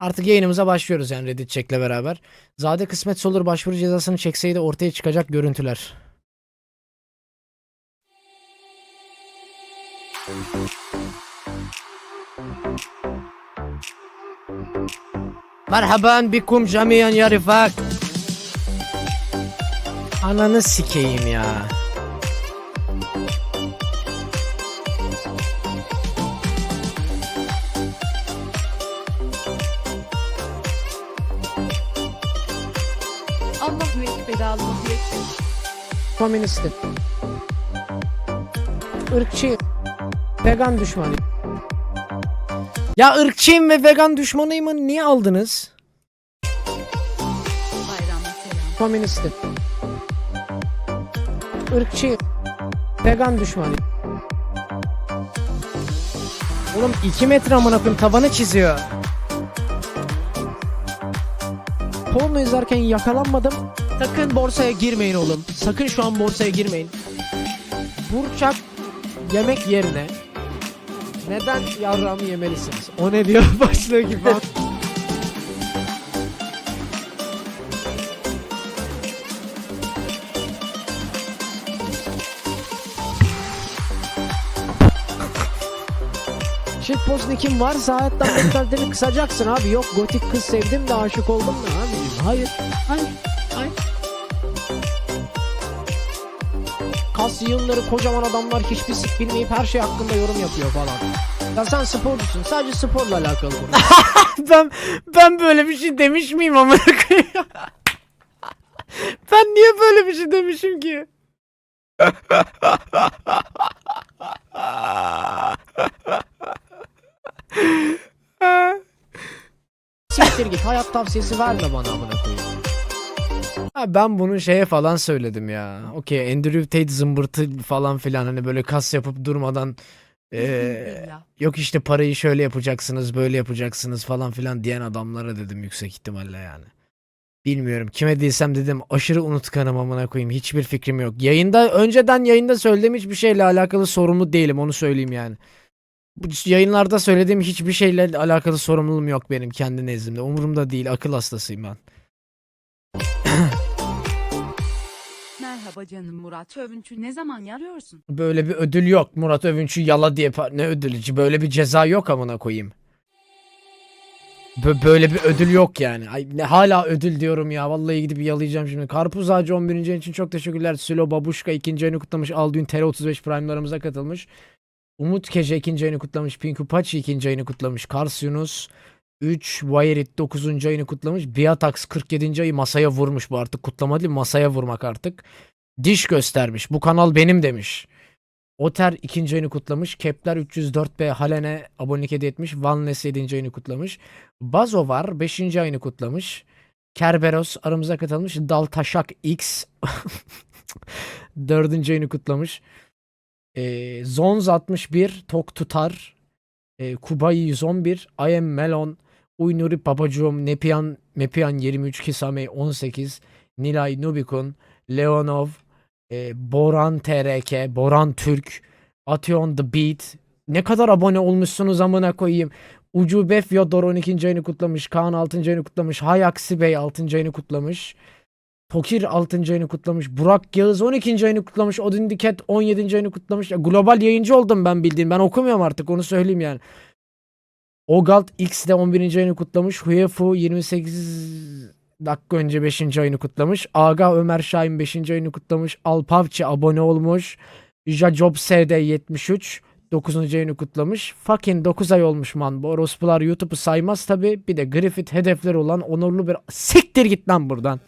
Artık yayınımıza başlıyoruz yani Reddit Check'le beraber. Zade kısmet olur başvuru cezasını çekseydi ortaya çıkacak görüntüler. Merhaban bikum camiyan ya rifak. Ananı sikeyim ya. Komünistim. Irkçıyım. Vegan düşmanıyım. Ya ırkçıyım ve vegan düşmanıyım niye aldınız? Komünistim. Irkçıyım. Vegan düşmanıyım. Oğlum 2 metre amına koyayım tavanı çiziyor. Porno izlerken yakalanmadım. Sakın borsaya girmeyin oğlum. Sakın şu an borsaya girmeyin. Burçak yemek yerine neden yarrağımı yemelisiniz? O ne diyor başlığı gibi. Shitpost nickin varsa hayatta beklentilerini kısacaksın abi. Yok gotik kız sevdim de aşık oldum da abi. Hayır. Hayır. Yığınları kocaman adamlar hiçbir sik bilmeyip her şey hakkında yorum yapıyor falan. Ya sen sporcusun. Sadece sporla alakalı konu. ben ben böyle bir şey demiş miyim koyayım? ben niye böyle bir şey demişim ki? Siktir git hayat tavsiyesi verme bana amına koyayım. Ha ben bunu şeye falan söyledim ya. Okey Andrew Tate zımbırtı falan filan hani böyle kas yapıp durmadan Bismillah. yok işte parayı şöyle yapacaksınız böyle yapacaksınız falan filan diyen adamlara dedim yüksek ihtimalle yani. Bilmiyorum kime değilsem dedim aşırı unutkanım amına koyayım hiçbir fikrim yok. Yayında önceden yayında söylediğim hiçbir şeyle alakalı sorumlu değilim onu söyleyeyim yani. Bu yayınlarda söylediğim hiçbir şeyle alakalı sorumluluğum yok benim kendi nezdimde. Umurumda değil akıl hastasıyım ben. Merhaba canım Murat Övünç'ü ne zaman yarıyorsun? Böyle bir ödül yok. Murat Övünç'ü yala diye ne ödülü? Böyle bir ceza yok amına koyayım. Bö- böyle bir ödül yok yani. Ay, ne, hala ödül diyorum ya. Vallahi gidip yalayacağım şimdi. Karpuz Ağacı 11. ayın için çok teşekkürler. Sülo Babuşka 2. ayını kutlamış. Aldüğün TR 35 Prime'larımıza katılmış. Umut Kece 2. ayını kutlamış. Pinku Paçi 2. ayını kutlamış. Kars Yunus 3 Wired 9. ayını kutlamış. Biatax 47. ayı masaya vurmuş bu artık kutlama değil masaya vurmak artık. Diş göstermiş. Bu kanal benim demiş. Oter ikinci ayını kutlamış. Kepler 304B Halene abonelik hediye etmiş. Vanles 7. ayını kutlamış. Bazo var 5. ayını kutlamış. Kerberos aramıza katılmış. Daltaşak X 4. ayını kutlamış. Ee, Zonz 61 Tok Tutar ee, Kubayi 111 I am Melon Uynuri Babacığım Nepian Mepian 23 Kisame 18 Nilay Nubikun Leonov e, Boran TRK, Boran Türk, Atyon The Beat. Ne kadar abone olmuşsunuz amına koyayım. Ucube Fyodor 12. ayını kutlamış. Kaan 6. ayını kutlamış. Hayaksi Bey 6. ayını kutlamış. Tokir 6. ayını kutlamış. Burak Yağız 12. ayını kutlamış. Odin Diket 17. ayını kutlamış. Ya, global yayıncı oldum ben bildiğin. Ben okumuyorum artık onu söyleyeyim yani. Ogalt X de 11. ayını kutlamış. Huefu 28 dakika önce 5. ayını kutlamış. Aga Ömer Şahin 5. ayını kutlamış. Alpavçı abone olmuş. Jajob SD 73 9. ayını kutlamış. Fucking 9 ay olmuş man. Bu orospular YouTube'u saymaz tabi. Bir de Griffith hedefleri olan onurlu bir... Siktir git lan buradan.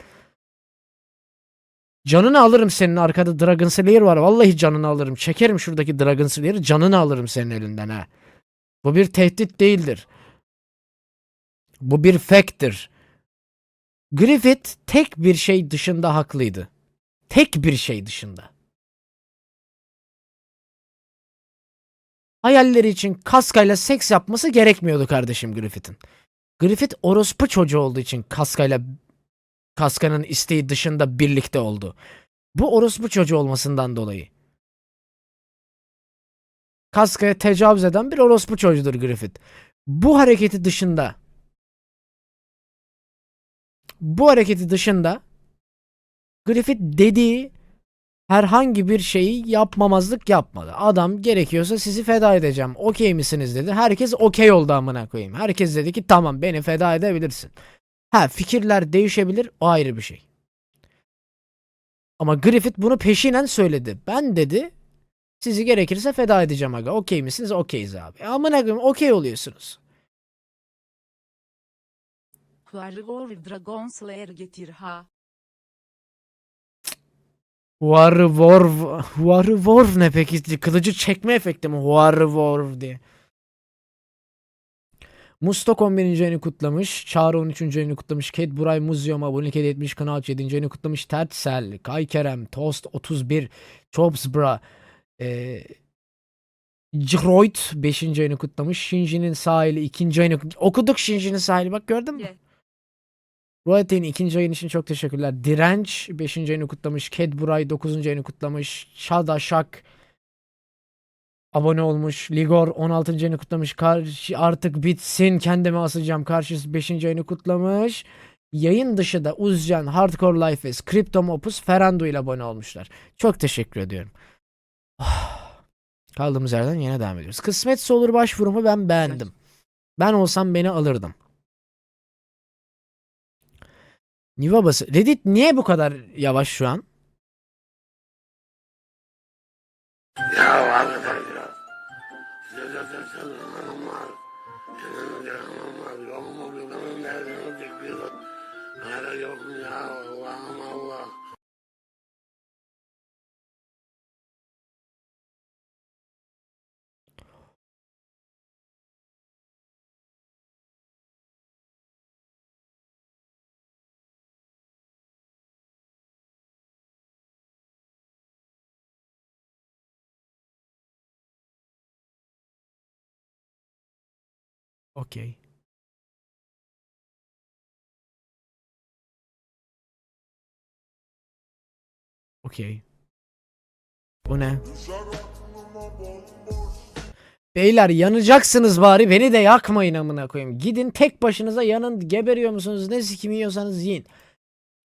Canını alırım senin arkada Dragon Slayer var. Vallahi canını alırım. Çekerim şuradaki Dragon Slayer'ı canını alırım senin elinden ha. Bu bir tehdit değildir. Bu bir fact'tir. Griffith tek bir şey dışında haklıydı. Tek bir şey dışında. Hayalleri için kaskayla seks yapması gerekmiyordu kardeşim Griffith'in. Griffith orospu çocuğu olduğu için kaskayla kaskanın isteği dışında birlikte oldu. Bu orospu çocuğu olmasından dolayı. Kaskaya tecavüz eden bir orospu çocuğudur Griffith. Bu hareketi dışında Bu hareketi dışında Griffith dediği herhangi bir şeyi yapmamazlık yapmadı. Adam gerekiyorsa sizi feda edeceğim. Okey misiniz dedi. Herkes okey oldu amına koyayım. Herkes dedi ki tamam beni feda edebilirsin. Ha fikirler değişebilir o ayrı bir şey. Ama Griffith bunu peşinen söyledi. Ben dedi sizi gerekirse feda edeceğim aga. Okey misiniz? Okeyiz abi. Amına koyayım okey oluyorsunuz. Warrior Dragon Slayer getir ha. Warworv, Warworv ne peki? Kılıcı çekme efekti mi? Warworv diye. Mustok 11. ayını kutlamış. Çağrı 13. ayını kutlamış. Ked Buray Muzyum abonelik hediye etmiş. Kanal 7. ayını kutlamış. Tertsel, Kay Kerem, Toast 31, Chopsbra, e, Jroid 5. ayını kutlamış. Shinji'nin sahili 2. ayını okuduk Shinji'nin sahili bak gördün mü? Ye. Royalty'nin ikinci ayın için çok teşekkürler. Direnç 5. ayını kutlamış. Ked Buray 9. ayını kutlamış. Şada Şak abone olmuş. Ligor 16. ayını kutlamış. Karşı artık bitsin kendime asacağım. Karşı 5. ayını kutlamış. Yayın dışı da Uzcan, Hardcore Life is, Cryptomopus, Ferando ile abone olmuşlar. Çok teşekkür ediyorum. Kaldığımız yerden yine devam ediyoruz. Kısmetse olur başvurumu ben beğendim. Ben olsam beni alırdım. Niva bası. Reddit niye bu kadar yavaş şu an? Ya arkadaş Okey. Okey. Bu ne? Beyler yanacaksınız bari beni de yakmayın amına koyayım. Gidin tek başınıza yanın geberiyor musunuz ne sikim yiyorsanız yiyin.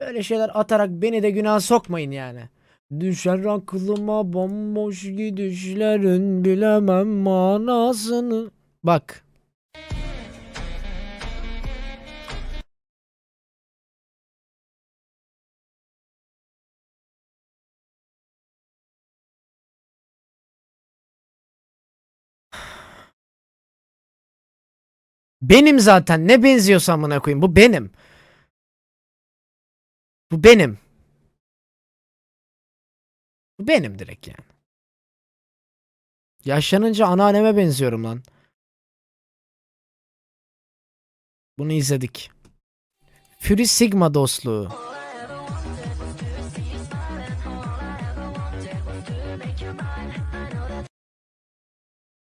Böyle şeyler atarak beni de günah sokmayın yani. Düşer aklıma bomboş gidişlerin bilemem manasını. Bak. Benim zaten ne benziyorsa amına koyayım bu benim. Bu benim. Bu benim direkt yani. Yaşlanınca anneanneme benziyorum lan. Bunu izledik. Fury Sigma dostluğu.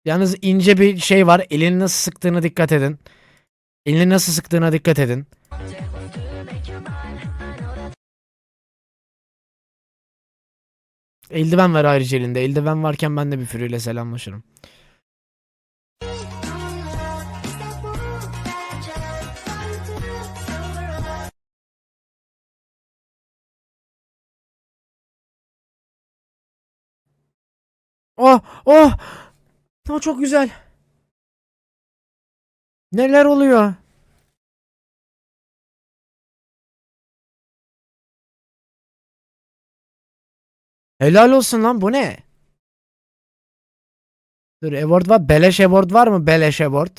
Yalnız ince bir şey var. Elini nasıl sıktığına dikkat edin. Elini nasıl sıktığına dikkat edin. Eldiven var ayrıca elinde. Eldiven varken ben de bir Fury selamlaşırım. Oh, oh. O çok güzel. Neler oluyor? Helal olsun lan bu ne? Dur award var. Beleş award var mı? Beleş award.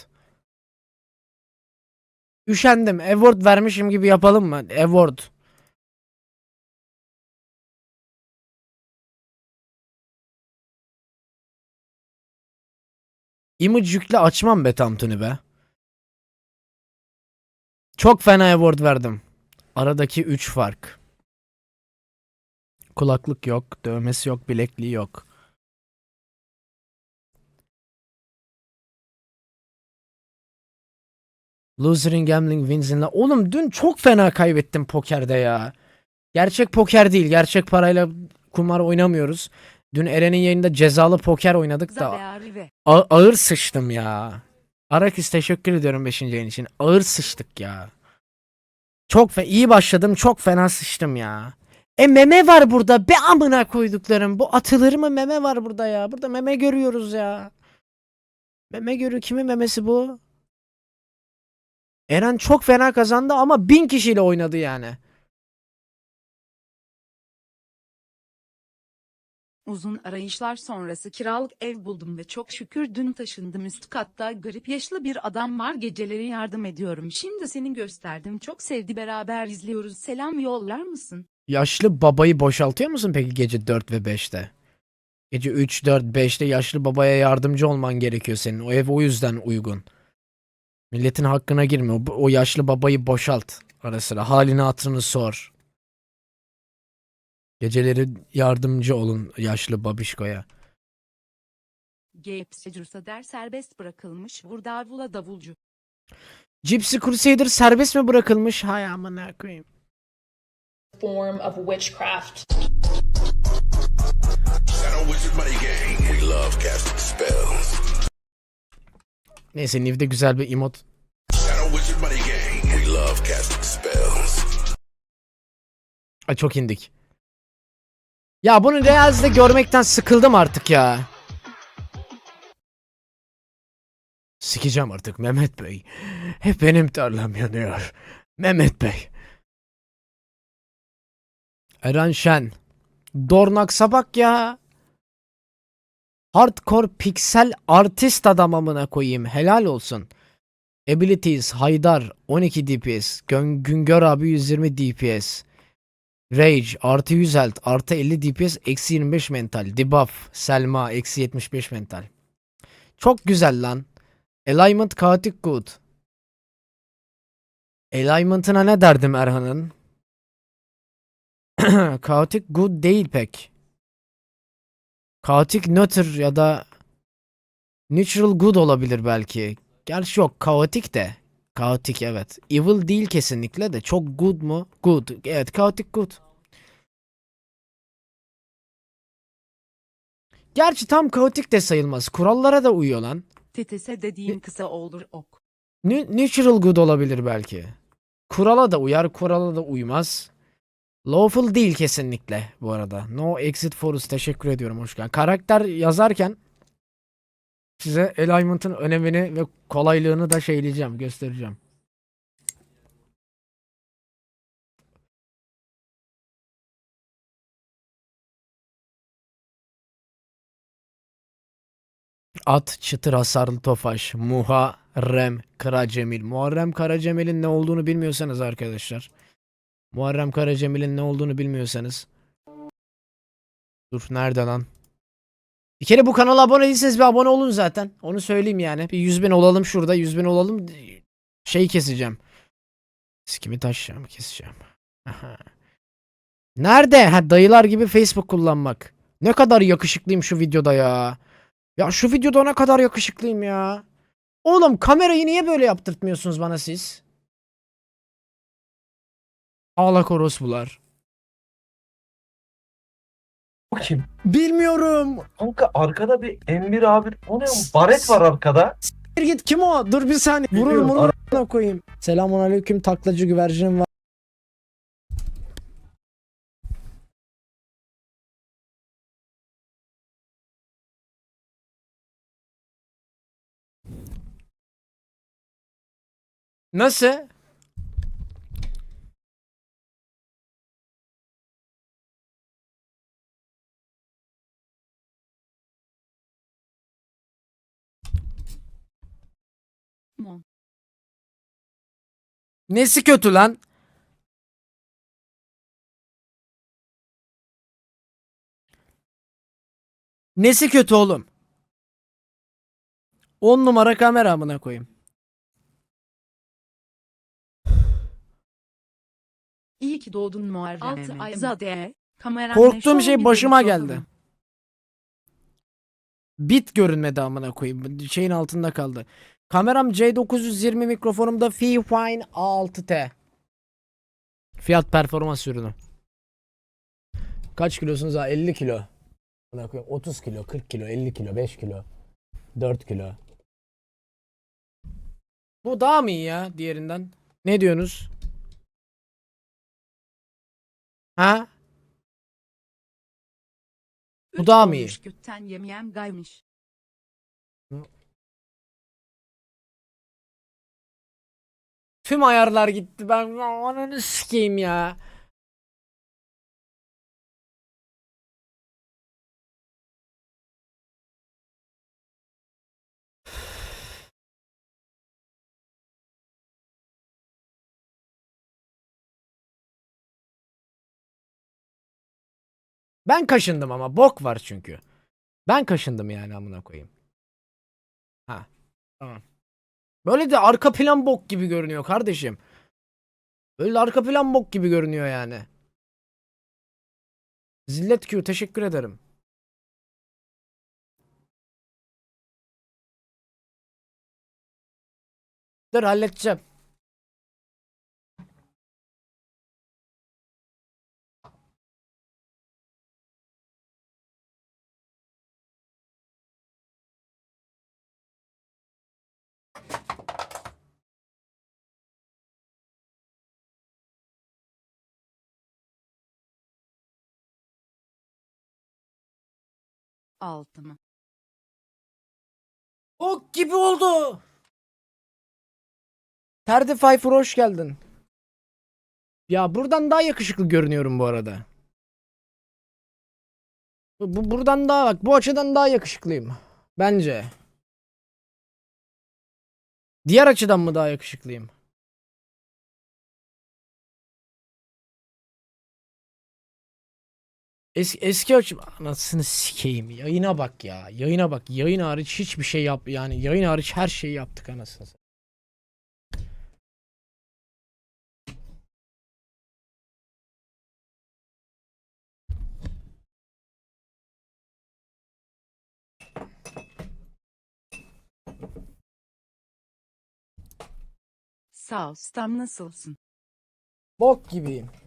Üşendim. Award vermişim gibi yapalım mı? Award. Image yükle açmam be Tantuni be. Çok fena award verdim. Aradaki 3 fark. Kulaklık yok, dövmesi yok, bilekliği yok. Loser in gambling wins in la- Oğlum dün çok fena kaybettim pokerde ya. Gerçek poker değil. Gerçek parayla kumar oynamıyoruz. Dün Eren'in yayında cezalı poker oynadık da ve A- ağır sıçtım ya. Arakis teşekkür ediyorum 5. yayın için. Ağır sıçtık ya. Çok fe iyi başladım. Çok fena sıçtım ya. E meme var burada. Be amına koyduklarım. Bu atılır mı meme var burada ya. Burada meme görüyoruz ya. Meme görüyor. Kimin memesi bu? Eren çok fena kazandı ama bin kişiyle oynadı yani. Uzun arayışlar sonrası kiralık ev buldum ve çok şükür dün taşındım üst katta garip yaşlı bir adam var geceleri yardım ediyorum. Şimdi seni gösterdim çok sevdi beraber izliyoruz selam yollar mısın? Yaşlı babayı boşaltıyor musun peki gece 4 ve 5'te? Gece 3, 4, 5'te yaşlı babaya yardımcı olman gerekiyor senin. O ev o yüzden uygun. Milletin hakkına girme. O, o yaşlı babayı boşalt ara sıra. Halini hatırını sor. Geceleri yardımcı olun yaşlı babişkoya. Gabe der serbest bırakılmış vur davula davulcu. Gypsy Crusader serbest mi bırakılmış? Hay amına koyayım. form of witchcraft. Shadow Wizard Money Gang. We love casting spells. Neyse Niv'de güzel bir emot. Shadow Wizard Money Gang. We love casting spells. Ay çok indik. Ya bunu Real'de görmekten sıkıldım artık ya. Sikeceğim artık Mehmet Bey. Hep benim tarlam yanıyor. Mehmet Bey. Eren Şen. Dornaksa bak ya. Hardcore piksel artist adam amına koyayım. Helal olsun. Abilities Haydar 12 DPS. Gün Güngör abi 120 DPS. Rage artı 100 health artı 50 DPS eksi 25 mental. Debuff Selma eksi 75 mental. Çok güzel lan. Alignment Chaotic Good. Alignment'ına ne derdim Erhan'ın? Chaotic Good değil pek. Chaotic Neutral ya da Neutral Good olabilir belki. Gerçi yok Chaotic de. Chaotic evet. Evil değil kesinlikle de. Çok good mu? Good. Evet chaotic good. Gerçi tam kaotik de sayılmaz. Kurallara da uyuyor lan. TTS dediğim kısa olur ok. Ne- Natural good olabilir belki. Kurala da uyar, kurala da uymaz. Lawful değil kesinlikle bu arada. No exit force teşekkür ediyorum hoş geldin. Karakter yazarken size alignment'ın önemini ve kolaylığını da şeyleyeceğim, göstereceğim. At, çıtır hasarlı tofaş, Muharrem Karacemil. Muharrem Karacemil'in ne olduğunu bilmiyorsanız arkadaşlar. Muharrem Karacemil'in ne olduğunu bilmiyorsanız. Dur nerede lan? Bir kere bu kanala abone değilseniz bir abone olun zaten. Onu söyleyeyim yani. Bir 100 bin olalım şurada. 100 bin olalım. Şey keseceğim. Sikimi taşıyacağım keseceğim. Aha. Nerede? Ha dayılar gibi Facebook kullanmak. Ne kadar yakışıklıyım şu videoda ya. Ya şu videoda ne kadar yakışıklıyım ya. Oğlum kamerayı niye böyle yaptırtmıyorsunuz bana siz? Ağlak orospular. O kim? Bilmiyorum. Kanka arkada bir Emir abi o ne? Baret var arkada. Bir git kim o? Dur bir saniye. Vurur Biliyorum, vurur a**ına koyayım. Selamun aleyküm taklacı güvercinim var. Nasıl? Mon. Nesi kötü lan? Nesi kötü oğlum? 10 numara kamera amına koyayım. İyi ki doğdun Muharrem. Altı Ayzade. Kameram Korktuğum şey başıma geldi. Bit görünmedi amına koyayım. Şeyin altında kaldı. Kameram C920 mikrofonumda Fifine A6T. Fiyat performans ürünü. Kaç kilosunuz ha? 50 kilo. Amına koyayım. 30 kilo, 40 kilo, 50 kilo, 5 kilo, 4 kilo. Bu daha mı iyi ya diğerinden? Ne diyorsunuz? Ha? Bu daha mı iyi? Götten yemeyen gaymış. Tüm ayarlar gitti. Ben ananı sikeyim ya. Ben kaşındım ama bok var çünkü. Ben kaşındım yani amına koyayım. Ha. Tamam. Böyle de arka plan bok gibi görünüyor kardeşim. Böyle de arka plan bok gibi görünüyor yani. Zillet Q teşekkür ederim. Dur halledeceğim. Altı mı? Bok gibi oldu. Ferdi Pfeiffer hoş geldin. Ya buradan daha yakışıklı görünüyorum bu arada. Bu- buradan daha bak bu açıdan daha yakışıklıyım. Bence. Diğer açıdan mı daha yakışıklıyım? Eski, eski açım anasını sikeyim. Yayına bak ya. Yayına bak. Yayın hariç hiçbir şey yap yani yayın hariç her şeyi yaptık anasını. Sağ ol Stam nasılsın? Bok gibiyim.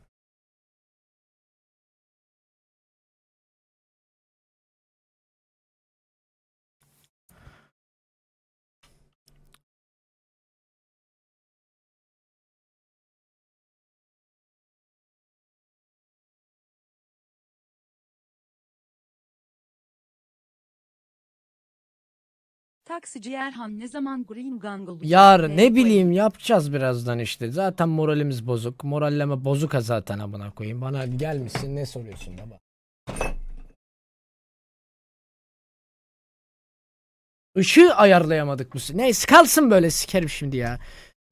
Taksici Erhan ne zaman Green Gang olacak? Ve ne bileyim yapacağız birazdan işte. Zaten moralimiz bozuk. Moralleme bozuk ha zaten amına koyayım. Bana gelmişsin ne soruyorsun baba? Işığı ayarlayamadık bu. se- Neyse kalsın böyle sikerim şimdi ya.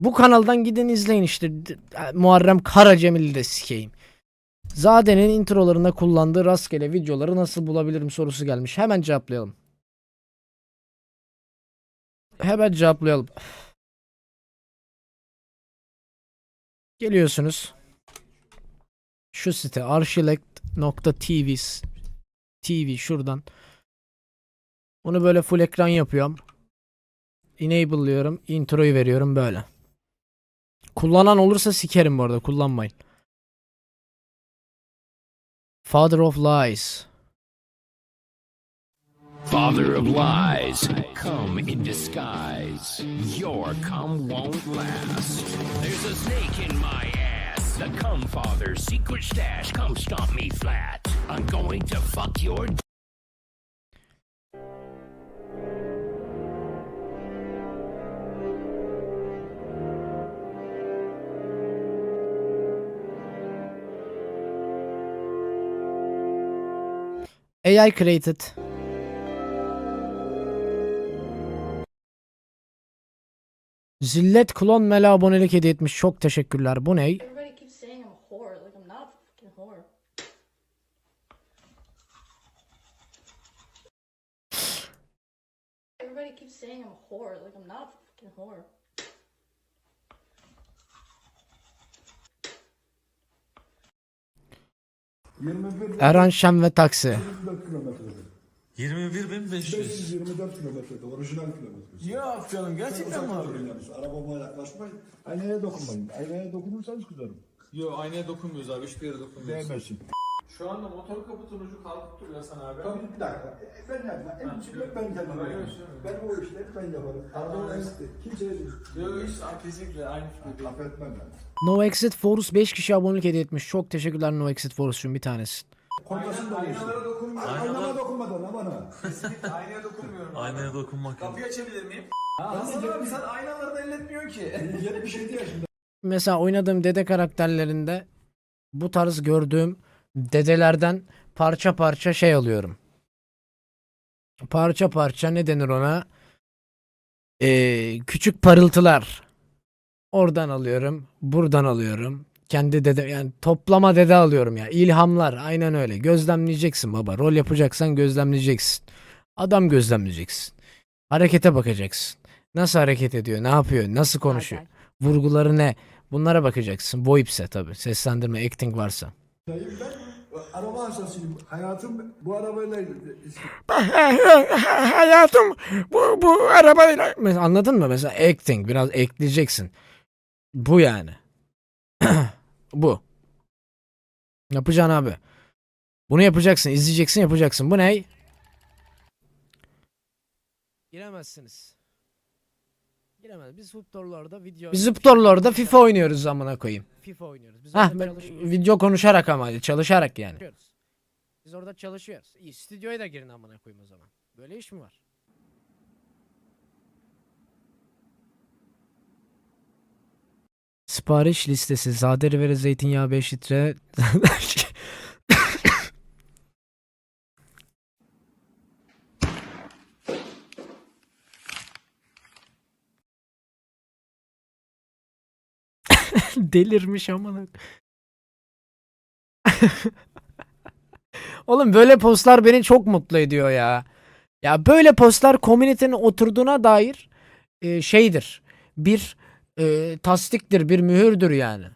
Bu kanaldan gidin izleyin işte. D- Muharrem Karacemil'i de sikeyim. Zade'nin introlarında kullandığı rastgele videoları nasıl bulabilirim sorusu gelmiş. Hemen cevaplayalım. Hemen cevaplayalım. Geliyorsunuz. Şu site archilect.tv TV şuradan. Bunu böyle full ekran yapıyorum. Enable'lıyorum. Introyu veriyorum böyle. Kullanan olursa sikerim bu arada. Kullanmayın. Father of Lies. Father of lies, come in disguise. Your cum won't last. There's a snake in my ass. The cum father's secret stash. Come stomp me flat. I'm going to fuck your AI created. Zillet klon mele abonelik hediye etmiş. Çok teşekkürler. Bu ne? Everybody keeps saying I'm a whore. Like, I'm not a fucking whore. Everybody keeps saying I'm a whore. Like, I'm not a fucking whore. Erhan Şen ve Taksi. 21.500. 24 kilometrede orijinal kilometresi. Yok canım gerçekten mi abi? Yani arabama yaklaşmayın. Aynaya dokunmayın. Aynaya dokunursanız kızarım. Yok aynaya dokunmuyoruz abi hiçbir yere dokunmuyoruz. Değmesin. Şu anda motor kaputun ucu kalkıp duruyor Hasan abi. Tabii bir dakika. E, Ben yapmam. En küçük ben kendim yaparım. Ben o işleri ben yaparım. Pardon esti. Kimseye değil. Yok hiç kesinlikle aynı fikirdeyim. Affetmem ben. No Exit Forus 5 kişi abonelik hediye etmiş. Çok teşekkürler No Exit Forus'cum bir tanesi. Kontrasını da Aynalara değiştir. dokunma. Aynama dokunmadan ha bana. Kesinlikle aynaya dokunmuyorum. Aynaya dokunmak yok. Kapıyı açabilir miyim? Hasan abi sen aynaları da elletmiyorsun ki. 77 yaşında. Mesela oynadığım dede karakterlerinde bu tarz gördüğüm dedelerden parça parça şey alıyorum. Parça parça ne denir ona? Ee, küçük parıltılar. Oradan alıyorum. Buradan alıyorum. Kendi dede yani toplama dede alıyorum ya. İlhamlar aynen öyle. Gözlemleyeceksin baba. Rol yapacaksan gözlemleyeceksin. Adam gözlemleyeceksin. Harekete bakacaksın. Nasıl hareket ediyor? Ne yapıyor? Nasıl konuşuyor? Vurguları ne? Bunlara bakacaksın. VoIP'se tabii. Seslendirme, acting varsa. Dayım ben araba hastasıyım. Hayatım bu arabayla Hayatım bu, bu arabayla... Mesela Anladın mı? Mesela acting. Biraz ekleyeceksin. Bu yani. bu. Yapacaksın abi. Bunu yapacaksın. izleyeceksin yapacaksın. Bu ne? Giremezsiniz. Giremez. Biz Zuptorlord'da video... Biz Zuptorlord'da FIFA oynuyoruz zamana koyayım. FIFA oynuyoruz. Biz orada çalışıyoruz. video konuşarak ama çalışarak yani. Biz orada çalışıyoruz. İyi stüdyoya da girin amına koyayım o zaman. Böyle iş mi var? Sipariş listesi. Zade rivere zeytinyağı 5 litre. Delirmiş amına. Oğlum böyle postlar beni çok mutlu ediyor ya. Ya böyle postlar komünitenin oturduğuna dair e, şeydir. Bir e, tasdiktir, bir mühürdür yani.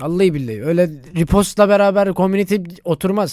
Vallahi billahi. Öyle repostla beraber community oturmaz.